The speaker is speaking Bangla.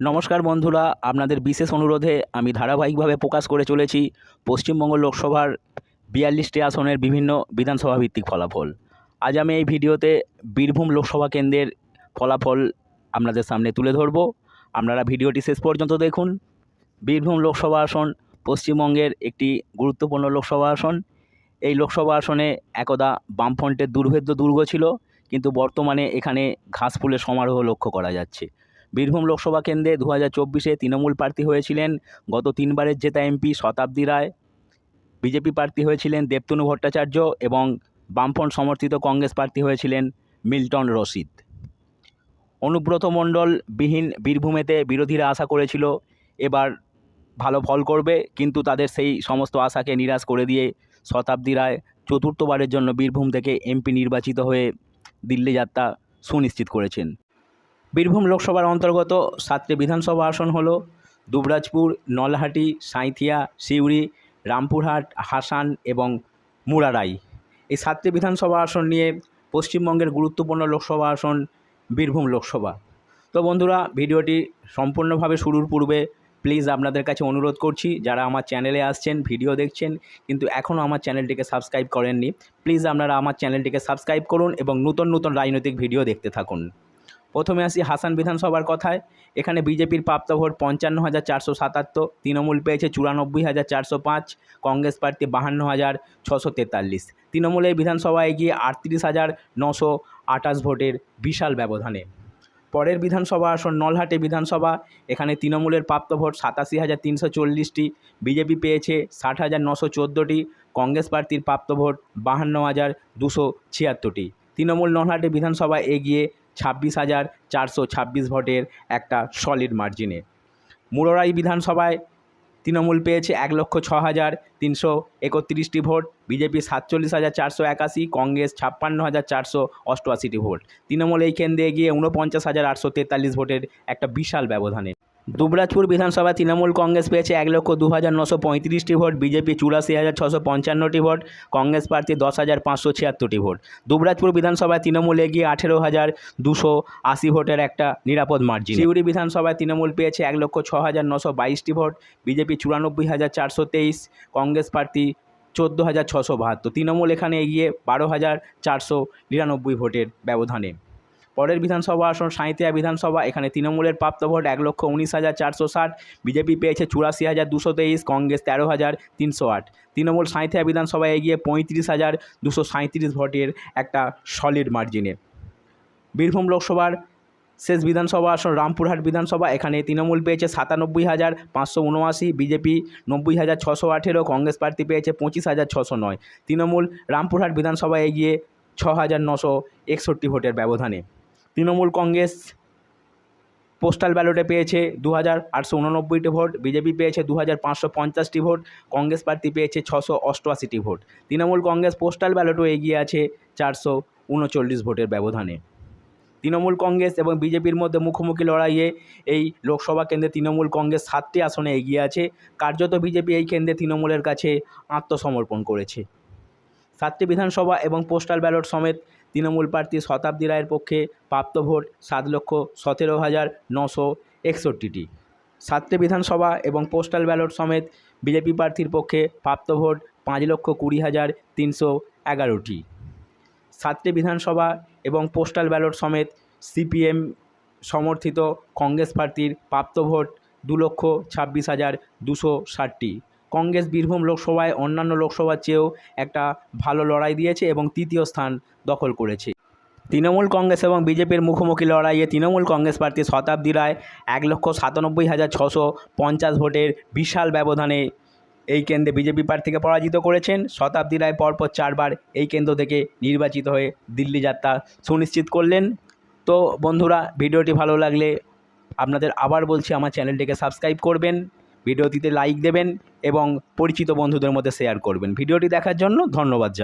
নমস্কার বন্ধুরা, আপনাদের বিশেষ অনুরোধে আমি ধারাবাহিকভাবে প্রকাশ করে চলেছি পশ্চিমবঙ্গ লোকসভার বিয়াল্লিশটি আসনের বিভিন্ন বিধানসভা ভিত্তিক ফলাফল। আজ আমি এই ভিডিওতে বীরভূম লোকসভা কেন্দ্রের ফলাফল আপনাদের সামনে তুলে ধরব। আপনারা ভিডিওটি শেষ পর্যন্ত দেখুন। বীরভূম লোকসভা আসন পশ্চিমবঙ্গের একটি গুরুত্বপূর্ণ লোকসভা আসন। এই লোকসভা আসনে একদা বামফ্রন্টের দুর্ভেদ্য দুর্গ ছিল, কিন্তু বর্তমানে এখানে ঘাসফুলের সমারোহ লক্ষ্য করা যাচ্ছে। বীরভূম লোকসভা কেন্দ্রে দু হাজার চব্বিশে তৃণমূল প্রার্থী হয়েছিলেন গত তিনবারের জেতা এমপি শতাব্দী রায়। বিজেপি প্রার্থী হয়েছিলেন দেবতনু ভট্টাচার্য এবং বামফ্রন্ট সমর্থিত কংগ্রেস প্রার্থী হয়েছিলেন মিল্টন রশিদ। অনুব্রত মণ্ডল বিহীন বীরভূমেতে বিরোধীরা আশা করেছিল, এবার ভালো ফল করবে, কিন্তু তাদের সেই সমস্ত আশাকে নিরাশ করে দিয়ে শতাব্দী রায় চতুর্থবারের জন্য বীরভূম থেকে এমপি নির্বাচিত হয়ে দিল্লি যাত্রা সুনিশ্চিত করেছেন। বীরভূম লোকসভার অন্তর্গত সাতটি বিধানসভা আসন হল দুবরাজপুর, নলহাটি, সাঁইথিয়া, সিউড়ি, রামপুরহাট, হাসান এবং মুরারাই। এই সাতটি বিধানসভা আসন নিয়ে পশ্চিমবঙ্গের গুরুত্বপূর্ণ লোকসভা আসন বীরভূম লোকসভা। তো বন্ধুরা, ভিডিওটি সম্পূর্ণভাবে শুরুর পূর্বে প্লিজ আপনাদের কাছে অনুরোধ করছি, যারা আমার চ্যানেলে আসছেন, ভিডিও দেখছেন, কিন্তু এখনও আমার চ্যানেলটিকে সাবস্ক্রাইব করেননি, প্লিজ আপনারা আমার চ্যানেলটিকে সাবস্ক্রাইব করুন এবং নতুন নতুন রাজনৈতিক ভিডিও দেখতে থাকুন। প্রথমে আসি হাসান বিধানসভার কথায়। এখানে বিজেপির প্রাপ্ত ভোট পঞ্চান্ন হাজার চারশো সাতাত্তর, তৃণমূল পেয়েছে চুরানব্বই হাজার চারশো পাঁচ, কংগ্রেস প্রার্থী বাহান্ন হাজার ছশো তেতাল্লিশ। তৃণমূলের বিধানসভায় গিয়ে আটত্রিশ হাজার নশো আঠাশ ভোটের বিশাল ব্যবধানে। পরের বিধানসভা আসন নলহাটে বিধানসভা। এখানে তৃণমূলের প্রাপ্ত ভোট সাতাশি হাজার তিনশো চল্লিশটি, বিজেপি পেয়েছে ষাট হাজার নশো চোদ্দোটি, কংগ্রেস প্রার্থীর প্রাপ্ত ভোট বাহান্ন হাজার দুশো ছিয়াত্তরটি। তৃণমূল নলহাটে বিধানসভায় এগিয়ে ছাব্বিশ হাজার চারশো ছাব্বিশ ভোটের একটা সলিড মার্জিনে মুররাই বিধানসভায় তৃণমূল পেয়েছে এক লক্ষ ছ হাজার তিনশো একত্রিশটি ভোট, বিজেপি সাতচল্লিশ হাজার চারশো একাশি, কংগ্রেস ছাপ্পান্ন হাজার চারশো অষ্টআশিটি ভোট। তৃণমূল এই কেন্দ্রে গিয়ে ঊনপঞ্চাশ হাজার আটশো তেতাল্লিশ ভোটের একটা বিশাল ব্যবধানে দুবরাজপুর বিধানসভায় তৃণমূল কংগ্রেস পেয়েছে এক লক্ষ দু হাজার নশো পঁয়ত্রিশটি ভোট, বিজেপি চুরাশি হাজার ছশো পঞ্চান্নটি ভোট, কংগ্রেস প্রার্থী দশ হাজার পাঁচশো ছিয়াত্তরটি ভোট। দুবরাজপুর বিধানসভায় তৃণমূল এগিয়ে আঠেরো হাজার দুশো আশি ভোটের একটা নিরাপদ মার্জিন সিউড়ি বিধানসভায় তৃণমূল পেয়েছে এক লক্ষ ছ হাজার নশো বাইশটি ভোট, বিজেপি চুরানব্বই হাজার চারশো তেইশ, কংগ্রেস প্রার্থী চোদ্দ হাজার ছশো বাহাত্তর। তৃণমূল এখানে এগিয়ে বারো হাজার চারশো নিরানব্বই ভোটের ব্যবধানে। পরের বিধানসভা আসন সাঁইতিয়া বিধানসভা, এখানে তৃণমূলের প্রাপ্ত ভোট এক লক্ষ উনিশ হাজার চারশো ষাট, বিজেপি পেয়েছে চুরাশি হাজার দুশো তেইশ, কংগ্রেস তেরো হাজার তিনশো আট। তৃণমূল সাঁইতিয়া বিধানসভায় এগিয়ে পঁয়ত্রিশ হাজার দুশো সাঁইত্রিশ ভোটের একটা সলিড মার্জিনে বীরভূম লোকসভার শেষ বিধানসভা আসন রামপুরহাট বিধানসভা, এখানে তৃণমূল পেয়েছে সাতানব্বই হাজার পাঁচশো উনআশি, বিজেপি নব্বই হাজার ছশো আঠেরো, কংগ্রেস প্রার্থী পেয়েছে পঁচিশ হাজার ছশো নয়। তৃণমূল রামপুরহাট বিধানসভায় এগিয়ে ছ হাজার নশো একষট্টি ভোটের ব্যবধানে। তৃণমূল কংগ্রেস পোস্টাল ব্যালটে পেয়েছে দু হাজার আটশো উননব্বইটি ভোট, বিজেপি পেয়েছে দু হাজার পাঁচশো পঞ্চাশটি ভোট, কংগ্রেস প্রার্থী পেয়েছে ছশো অষ্টআশিটি ভোট। তৃণমূল কংগ্রেস পোস্টাল ব্যালটও এগিয়ে আছে চারশো উনচল্লিশ ভোটের ব্যবধানে। তৃণমূল কংগ্রেস এবং বিজেপির মধ্যে মুখোমুখি লড়াইয়ে এই লোকসভা কেন্দ্রে তৃণমূল কংগ্রেস সাতটি আসনে এগিয়ে আছে। কার্যত বিজেপি এই কেন্দ্রে তৃণমূলের কাছে আত্মসমর্পণ করেছে। সাতটি বিধানসভা এবং পোস্টাল ব্যালট সমেত তৃণমূল প্রার্থী শতাব্দী রায়ের পক্ষে প্রাপ্ত ভোট সাত লক্ষ সতেরো হাজার নশো একষট্টিটি। সাতটি বিধানসভা এবং পোস্টাল ব্যালট সমেত বিজেপি প্রার্থীর পক্ষে প্রাপ্ত ভোট পাঁচ লক্ষ কুড়ি হাজার তিনশো এগারোটি। সাতটি বিধানসভা এবং পোস্টাল ব্যালট সমেত সিপিএম সমর্থিত কংগ্রেস প্রার্থীর প্রাপ্ত ভোট দু লক্ষ ছাব্বিশ হাজার দুশো ষাটটি। কংগ্রেস, বীরভূম লোকসভায় অন্যান্য লোকসভার চেয়েও একটা ভালো লড়াই দিয়েছে এবং তৃতীয় স্থান দখল করেছে। তৃণমূল কংগ্রেস এবং বিজেপির মুখোমুখি লড়াইয়ে তৃণমূল কংগ্রেস প্রার্থী শতাব্দী রায় এক লক্ষ সাতানব্বই হাজার ছশো পঞ্চাশ ভোটের বিশাল ব্যবধানে এই কেন্দ্রে বিজেপি প্রার্থীকে পরাজিত করেছেন। শতাব্দী রায় পরপর চারবার এই কেন্দ্র থেকে নির্বাচিত হয়ে দিল্লি যাত্রা সুনিশ্চিত করলেন। তো বন্ধুরা, ভিডিওটি ভালো লাগলে আপনাদের আবার বলছি, আমার চ্যানেলটিকে সাবস্ক্রাইব করবেন। ভিডিওটিতে লাইক দেবেন এবং পরিচিত বন্ধুদের মধ্যে শেয়ার করবেন। ভিডিওটি দেখার জন্য ধন্যবাদ জানাই